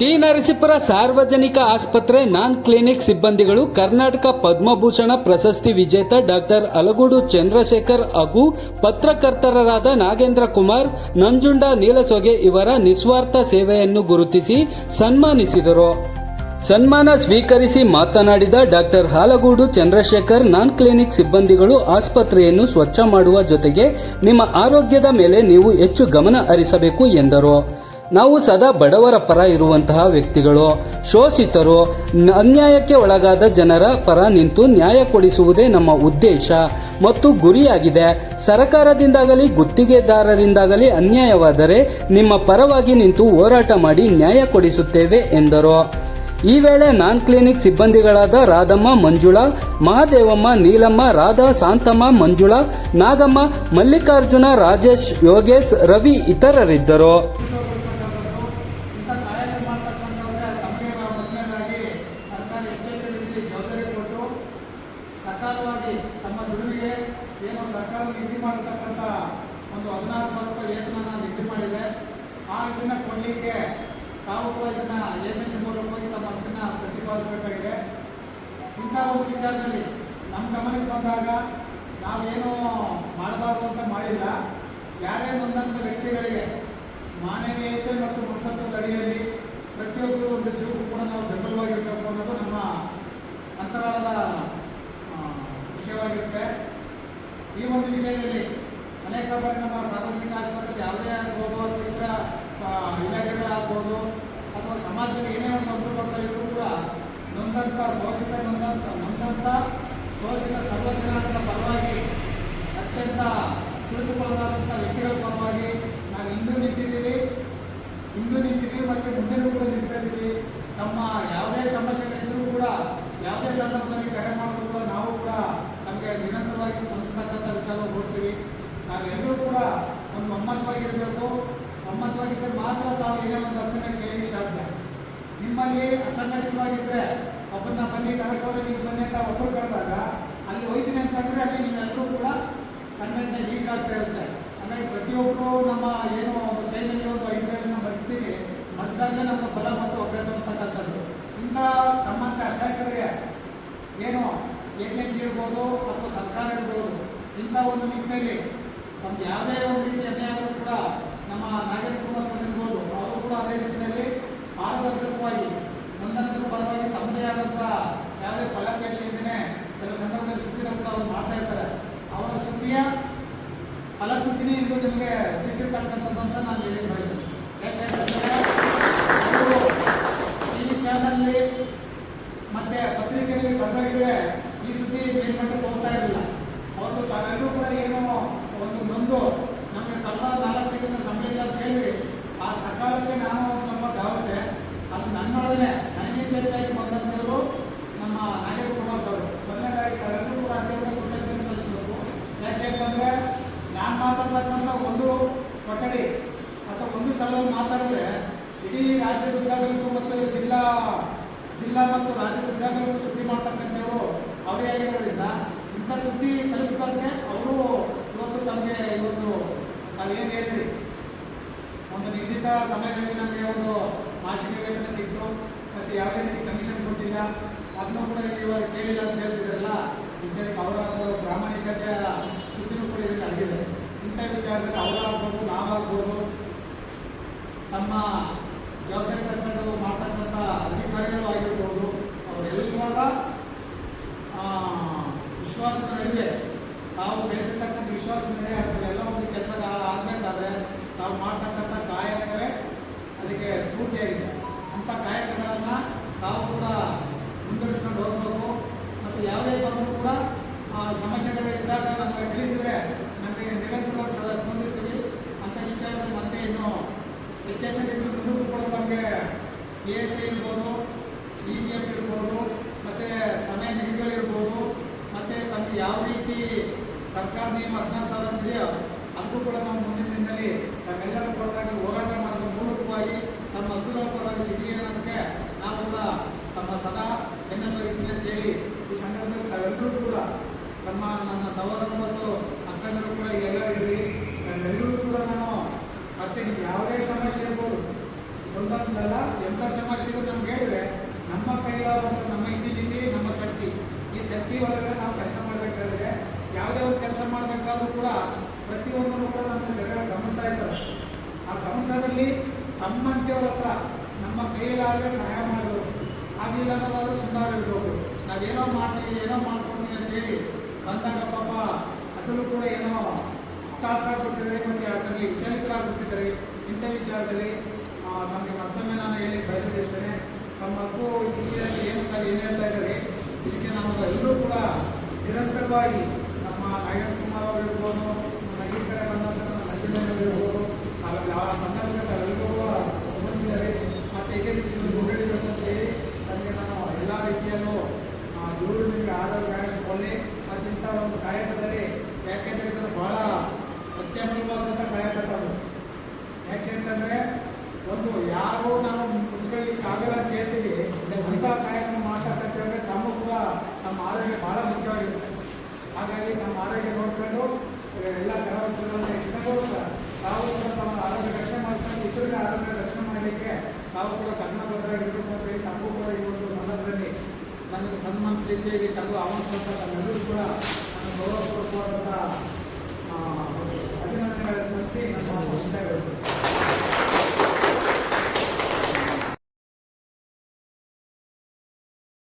T Narasipura ಸಾರ್ವಜನಿಕ ಆಸ್ಪತ್ರೆ ನಾನ್ clinic ಸಿಬ್ಬಂದಿಗಳು ಕರ್ನಾಟಕ ಪದ್ಮಭೂಷಣ ಪ್ರಶಸ್ತಿ ವಿಜೇತ ಡಾಕ್ಟರ್ ಅಲಗೂಡು ಚಂದ್ರಶೇಖರ್ ಹಾಗೂ ಪತ್ರಕರ್ತರಾದ ನಾಗೇಂದ್ರ ಕುಮಾರ್, ನಂಜುಂಡ ನೀಲಸೊಗೆ ಇವರ ನಿಸ್ವಾರ್ಥ ಸೇವೆಯನ್ನು ಗುರುತಿಸಿ ಸನ್ಮಾನಿಸಿದರು. ಸನ್ಮಾನ ಸ್ವೀಕರಿಸಿ ಮಾತನಾಡಿದ ಡಾಕ್ಟರ್ ಹಾಲಗೂಡು ಚಂದ್ರಶೇಖರ್, ನಾನ್ ಕ್ಲಿನಿಕ್ ಸಿಬ್ಬಂದಿಗಳು ಆಸ್ಪತ್ರೆಯನ್ನು ಸ್ವಚ್ಛ ಮಾಡುವ ಜೊತೆಗೆ ನಿಮ್ಮ ಆರೋಗ್ಯದ ಮೇಲೆ ನೀವು ಹೆಚ್ಚು ಗಮನ ಹರಿಸಬೇಕು ಎಂದರು. ನಾವು ಸದಾ ಬಡವರ ಪರ ಇರುವಂತಹ ವ್ಯಕ್ತಿಗಳು, ಶೋಷಿತರು ಅನ್ಯಾಯಕ್ಕೆ ಒಳಗಾದ ಜನರ ಪರ ನಿಂತು ನ್ಯಾಯ ಕೊಡಿಸುವುದೇ ನಮ್ಮ ಉದ್ದೇಶ ಮತ್ತು ಗುರಿಯಾಗಿದೆ. ಸರಕಾರದಿಂದಾಗಲಿ, ಗುತ್ತಿಗೆದಾರರಿಂದಾಗಲಿ ಅನ್ಯಾಯವಾದರೆ ನಿಮ್ಮ ಪರವಾಗಿ ನಿಂತು ಹೋರಾಟ ಮಾಡಿ ನ್ಯಾಯ ಕೊಡಿಸುತ್ತೇವೆ ಎಂದರು. ಈ ವೇಳೆ ನಾನ್ ಕ್ಲಿನಿಕ್ ಸಿಬ್ಬಂದಿಗಳಾದ ರಾಧಮ್ಮ ಮಂಜುಳಾ, ಮಹಾದೇವಮ್ಮ ನೀಲಮ್ಮ, ರಾಧಾ ಶಾಂತಮ್ಮ ಮಂಜುಳಾ, ನಾಗಮ್ಮ ಮಲ್ಲಿಕಾರ್ಜುನ, ರಾಜೇಶ್ ಯೋಗೇಶ್, ರವಿ ಇತರರಿದ್ದರು ಇಂಥ ಕಾಯಕ ಮಾಡ್ತಕ್ಕಂಥವ್ರೆ ತಮಗೆ ನಾವು ಮೊದಲನೇದಾಗಿ ಸರ್ಕಾರ ಎಚ್ಚೆತ್ತರಿಸಿ ಜವಾಬ್ದಾರಿ ಕೊಟ್ಟು ಸಕಾಲವಾಗಿ ತಮ್ಮ ದುಡಿಮೆಗೆ ಏನು ಸರ್ಕಾರ ನಿಧಿ ಮಾಡಿರ್ತಕ್ಕಂಥ ಒಂದು ಹದಿನಾರು ಸಾವಿರ ರೂಪಾಯಿ ವೇತನ ನಿಗದಿ ಮಾಡಿದೆ. ಆ ಇದನ್ನು ಕೊಡಲಿಕ್ಕೆ ತಾವು ಕೂಡ ಇದನ್ನು ಏಜೆನ್ಸಿ ಮೂಲಕವಾಗಿ ತಮ್ಮ ಅದನ್ನ ಪ್ರತಿಪಾದಿಸಬೇಕಾಗಿದೆ. ಇಂಥ ಒಂದು ವಿಚಾರದಲ್ಲಿ ನಮ್ಮ ಗಮನಕ್ಕೆ ಬಂದಾಗ ನಾವೇನು ಮಾಡಬಾರ್ದು ಅಂತ ಮಾಡಿಲ್ಲ. ಯಾರೇ ಬಂದಂಥ ವ್ಯಕ್ತಿಗಳಿಗೆ ಮಾನವೀಯತೆ ಮತ್ತು ಮನುಷ್ಯತ್ವದ ಅಡಿಯಲ್ಲಿ ಪ್ರತಿಯೊಬ್ಬರು ಒಂದು ಜೀವಕ್ಕೂ ಕೂಡ ನಾವು ಬೆಂಬಲವಾಗಿರಬೇಕು ಅನ್ನೋದು ನಮ್ಮ ಅಂತರಾಳದ ವಿಷಯವಾಗಿರುತ್ತೆ. ಈ ಒಂದು ವಿಷಯದಲ್ಲಿ ಅನೇಕ ಬಾರಿ ನಮ್ಮ ಸಾರ್ವಜನಿಕ ಆಸ್ಪತ್ರೆಯಲ್ಲಿ ಯಾವುದೇ ಆಗ್ಬೋದು ಅಥವಾ ಇತರ ಇಲಾಖೆಗಳಾಗ್ಬೋದು ಅಥವಾ ಸಮಾಜದಲ್ಲಿ ಏನೇ ಒಂದು ತೊಂದರೆ ಇದ್ರೂ ಕೂಡ ನೊಂದಂಥ ಶೋಷಿತ ನೊಂದಂಥ ನೊಂದಂಥ ಶೋಷಿತ ಸರ್ವಜನಾಂಗದ ಪರವಾಗಿ ಅತ್ಯಂತ ತಿಳಿದುಕೊಳ್ಳಲಾದಂಥ ವ್ಯಕ್ತಿಗಳ ಪರವಾಗಿ ನಾವು ಇಂದು ನಿಂತಿದ್ದೀವಿ. ಇಂದು ನಿಂತಿದ್ದೀವಿ ಮತ್ತು ಮುಂದೆನೂ ಕೂಡ ನಿಂತಿದ್ದೀವಿ. ನಮ್ಮ ಯಾವುದೇ ಸಮಸ್ಯೆಗಳಿದ್ದರೂ ಕೂಡ ಯಾವುದೇ ಸಂದರ್ಭದಲ್ಲಿ ಕರೆ ಕೂಡ ನಮಗೆ ಸ್ಮರಿಸ್ತಕ್ಕಂಥ ವಿಚಾರ ನೋಡ್ತೀವಿ. ನಾವೆಲ್ಲರೂ ಕೂಡ ಒಂದು ಮಮ್ಮತ್ವಾಗಿರಬೇಕು ಮಮ್ಮತ್ವಾಗಿದ್ದರೆ ಮಾತ್ರ ತಾವು ಏನೇ ಒಂದು ಕೇಳಿ ಕೇಳಲಿಕ್ಕೆ ಸಾಧ್ಯ. ನಿಮ್ಮಲ್ಲಿ ಅಸಂಘಟಿತವಾಗಿದ್ದರೆ ಒಬ್ಬನ ಬನ್ನಿ ಕಣಕವರು ನೀವು ಬನ್ನಿ ಅಂತ ಒಬ್ಬರು ಕರೆದಾಗ ಅಲ್ಲಿ ಹೋಯ್ತೀನಿ ಅಂತಂದರೆ ಅಲ್ಲಿ ನೀವೆಲ್ಲರೂ ಕೂಡ ಸಂಘಟನೆ ವೀಕ್ ಆಗ್ತಾ ಇರುತ್ತೆ. ಅಂದರೆ ಪ್ರತಿಯೊಬ್ಬರು ನಮ್ಮ ಏನು ಒಂದು ಕೈನಲ್ಲಿ ಒಂದು ಐದು ಬೇರನ್ನ ಬಳಸ್ತೀವಿ ಮತದಾರನೇ ನಮ್ಮ ಬಲ ಮತ್ತು ಒಗ್ಗಟ್ಟು ಅಂತಕ್ಕಂಥದ್ದು ಇಂಥ ತಮ್ಮಂಥ ಅಸಹಾಯಕರಿಗೆ ಏನು ಏಜೆನ್ಸಿ ಇರ್ಬೋದು ಇಂಥ ಒಂದು ನಿಟ್ಟಿನಲ್ಲಿ ನಮ್ಗೆ ಯಾವುದೇ ಒಂದು ರೀತಿ ಅನ್ಯಾಯ ಆದರೂ ಕೂಡ ನಮ್ಮ ನಾಗೇಂದ್ರ ಕುಮಾರ್ ಸರ್ ಇರ್ಬೋದು, ಅವರು ಕೂಡ ಅದೇ ರೀತಿಯಲ್ಲಿ ಪಾರದರ್ಶಕವಾಗಿ ನನ್ನಂತರ ಪರವಾಗಿ ತಮ್ಮದೇ ಆದಂಥ ಯಾವುದೇ ಫಲಾಪೇಕ್ಷೆ ಇದ್ದೇನೆ ಕೆಲವು ಸಂದರ್ಭದಲ್ಲಿ ಸುದ್ದಿನ ಕೂಡ ಅವರು ಮಾಡ್ತಾ ಇರ್ತಾರೆ ಅವರ ಸುದ್ದಿಯ ಫಲಶ್ರುತಿನೇ ಇಂದು ನಿಮಗೆ ಸಿಕ್ಕಿರ್ತಕ್ಕಂಥದ್ದು ಅಂತ ನಾನು ಹೇಳಿ ಬಯಸ್ತೀನಿ ಯಾಕೆಂತಂದರೆ ಅವರು ಟಿ ವಿ ಚಾನಲ್ನಲ್ಲಿ ಮತ್ತೆ ಪತ್ರಿಕೆಯಲ್ಲಿ ಬಂದಾಗಿದೆ ಈ ಸುದ್ದಿ ಮೇಲ್ಮಟ್ಟಕ್ಕೆ ಹೋಗ್ತಾ ಇರಲಿಲ್ಲ ಅವತ್ತು ತಾವೆಲ್ಲರೂ ಕೂಡ ಏನು ಒಂದು ನೊಂದು ನಮಗೆ ಕಳೆದ ನಾಲ್ಕು ತಿಂಗಳಿಂದ ಸಂಬಳ ಇಲ್ಲ ಅಂತ ಹೇಳಿ ಆ ಸಕಾಲಕ್ಕೆ ನಾನು ಒಂದು ಸ್ವಲ್ಪ ಧಾವಿಸಿದೆ ಅದು ನನ್ನೊಳಗೆ ನನಗಿಂತ ಹೆಚ್ಚಾಗಿ ಬಂದಂಥವರು ನಮ್ಮ ನಾಗೇಂದ್ರ ಕುಮಾರ್ ಸರ್ ಮೊದಲನೇದಾಗಿ ತಾವೆಲ್ಲರೂ ಕೂಡ ಅತ್ಯಂತ ಕೃತಜ್ಞತೆ ಸಲ್ಲಿಸಬೇಕು ಯಾಕೆಂತಂದರೆ ನಾನು ಮಾತಾಡ್ತಕ್ಕಂಥ ಒಂದು ಕೊಠಡಿ ಅಥವಾ ಒಂದು ಸ್ಥಳದಲ್ಲಿ ಮಾತಾಡಿದ್ರೆ ಇಡೀ ರಾಜ್ಯದ ಉದ್ದಾಗಲಕ್ಕೂ ಮತ್ತು ಜಿಲ್ಲಾ ಜಿಲ್ಲಾ ಮತ್ತು ರಾಜ್ಯದ ವಿಭಾಗಗಳು ಸುದ್ದಿ ಮಾಡ್ತಕ್ಕಂಥವರು ಅವರೇ ಆಗಿರೋದ್ರಿಂದ ಇಂಥ ಸುದ್ದಿ ತಲುಪಿದಂತೆ ಅವರು ಇವತ್ತು ತಮಗೆ ಇವತ್ತು ನಾವೇನು ಹೇಳಿದ್ರಿ? ಒಂದು ನಿಗದಿತ ಸಮಯದಲ್ಲಿ ನಮಗೆ ಒಂದು ಮಾಸಿಕ ವೇತನ ಸಿಕ್ತು, ಮತ್ತು ಯಾವುದೇ ರೀತಿ ಕಮಿಷನ್ ಕೊಟ್ಟಿಲ್ಲ. ಅದನ್ನು ಕೂಡ ಇವಾಗ ಕೇಳಿಲ್ಲ ಅಂತ ಹೇಳ್ತಿದ್ರಲ್ಲ ಇದಕ್ಕೆ ಅವರ ಒಂದು ಪ್ರಾಮಾಣಿಕತೆಯ ಸುದ್ದಿನೂ ಕೂಡ ಇದಕ್ಕೆ ಅಡಗಿದೆ. ಇಂಥ ವಿಚಾರದಲ್ಲಿ ಅವರಾಗ್ಬೋದು, ನಾವಾಗ್ಬೋದು ತಮ್ಮ ವಿಶ್ವಾಸದ ನಡುವೆ ತಾವು ಬೆಳೆಸಿರ್ತಕ್ಕಂಥ ವಿಶ್ವಾಸದ ನಡುವೆ ಅದನ್ನೆಲ್ಲ ಒಂದು ಕೆಲಸ ಆಗಬೇಕಾದ್ರೆ ತಾವು ಮಾಡ್ತಕ್ಕಂಥ ಕಾಯಕವೇ ಅದಕ್ಕೆ ಸ್ಫೂರ್ತಿಯಾಗಿದೆ. ಅಂಥ ಕಾಯಕಗಳನ್ನು ತಾವು ಕೂಡ ಮುಂದುವರಿಸ್ಕೊಂಡು ಹೋಗಬೇಕು. ಮತ್ತು ಯಾವುದೇ ಬಂದರೂ ಕೂಡ ಸಮಸ್ಯೆಗಳಿದ್ದಾಗ ನಮಗೆ ತಿಳಿಸಿದರೆ ನಮಗೆ ನಿರಂತರವಾಗಿ ಸದಾ ಸ್ಪಂದಿಸ್ತೀವಿ. ಅಂಥ ವಿಚಾರದಲ್ಲಿ ಮತ್ತೆ ಇನ್ನು ಹೆಚ್ಚೆಚ್ಚರಿದ್ರು ಮುಂದಕ್ಕೂ ಕೂಡ ನಮಗೆ ಪಿ ಎಸ್ ಐ ಇರ್ಬೋದು ಸಿ ಬಿ ಎಫ್ ಇರ್ಬೋದು, ಮತ್ತು ಸಮಯ ನಿಧಿಗಳಿರ್ಬೋದು ನಮಗೆ ಯಾವ ರೀತಿ ಸರ್ಕಾರ ನಿಯಮ ಹದಿನಾಲ್ಕು ಸಾವಿರ ಇದೆಯೋ ಅದಕ್ಕೂ ಕೂಡ ನಾವು ಮುಂದಿನ ದಿನದಲ್ಲಿ ತಮ್ಮೆಲ್ಲರ ಪರವಾಗಿ ಹೋರಾಟ ಮಾಡೋದ್ರ ಮೂಲಕವಾಗಿ ನಮ್ಮ ಹಕ್ಕುಗಳ ಪರವಾಗಿ ನಾವು ಕೂಡ ತಮ್ಮ ಸದಾ ಬೆನ್ನಲ್ಲಿರ್ತೀವಿ ಅಂತ ಹೇಳಿ ಈ ಸಂದರ್ಭದಲ್ಲಿ ತಾವೆಲ್ಲರೂ ಕೂಡ ನಮ್ಮ ನನ್ನ ಸಹೋದರ ಮತ್ತು ಅಕ್ಕಂದರು ಕೂಡ ಎಲ್ಲ ಇರಲಿ ಎಲ್ಲರೂ ಕೂಡ ನಾನು ಮತ್ತೆ ಯಾವುದೇ ಸಮಸ್ಯೆ ಇರ್ಬೋದು. ಒಂದಲ್ಲ ಎಂಥ ಸಮಸ್ಯೆಗೂ ನಮ್ಗೆ ಹೇಳಿದ್ರೆ ನಮ್ಮ ಕೈಲಾದಂಥ ನಮ್ಮ ಇಂದಿನಿಂದ ನಮ್ಮ ಶಕ್ತಿ. ಈ ಶಕ್ತಿ ಒಳಗಡೆ ನಾವು ಕೆಲಸ ಮಾಡಬೇಕಾದ್ರೆ ಯಾವುದೇ ಒಂದು ಕೆಲಸ ಮಾಡಬೇಕಾದ್ರೂ ಕೂಡ ಪ್ರತಿಯೊಂದನ್ನು ಕೂಡ ನಮ್ಮ ಜನಗಳ ಗಮನಿಸ್ತಾ ಇದ್ದಾರೆ ಆ ಗಮನದಲ್ಲಿ ತಮ್ಮಂತೆಯವ್ರ ಹತ್ರ ನಮ್ಮ ಕೈಲಾದರೆ ಸಹಾಯ ಮಾಡೋದು ಆಗಲಿಲ್ಲ ಅನ್ನೋದಾದ್ರೂ ಸುಂದರ ಇರ್ಬೋದು. ನಾವೇನೋ ಮಾಡ್ತೀವಿ, ಏನೋ ಮಾಡ್ಕೊಳ್ತೀವಿ ಅಂತೇಳಿ ಬಂದಾಗ ಪಾಪ ಅದರಲ್ಲೂ ಕೂಡ ಏನೋ ಹತಾಶರಾಗ್ಬಿಟ್ಟಿದ್ದಾರೆ ಮತ್ತೆ ಅದರಲ್ಲಿ ವಿಚಲಿತರಾಗ್ಬಿಟ್ಟಿದ್ದಾರೆ ಇಂಥ ವಿಚಾರದಲ್ಲಿ ನಮಗೆ ಮತ್ತೊಮ್ಮೆ ನಾನು ಹೇಳಿ ಬಯಸದಿಷ್ಟೇ ನಮ್ಮ ಮಕ್ಕಳು ಸಿಹಿಯಲ್ಲಿ ಏನು ಏನೇನು ಇದಕ್ಕೆ ನಾವು ಎಲ್ಲರೂ ಕೂಡ ನಿರಂತರವಾಗಿ ನಮ್ಮ ನಾಗೇಂದ್ರ ಕುಮಾರ್ ಅವರು ಇರ್ಬೋದು ನಗರ ಕಡೆ ಬಂದಂಥ ಇರ್ಬೋದು ಆಮೇಲೆ ಆ ಸಂದರ್ಭದಲ್ಲಿ శ్రీ తండ్రి అవసరం కూడా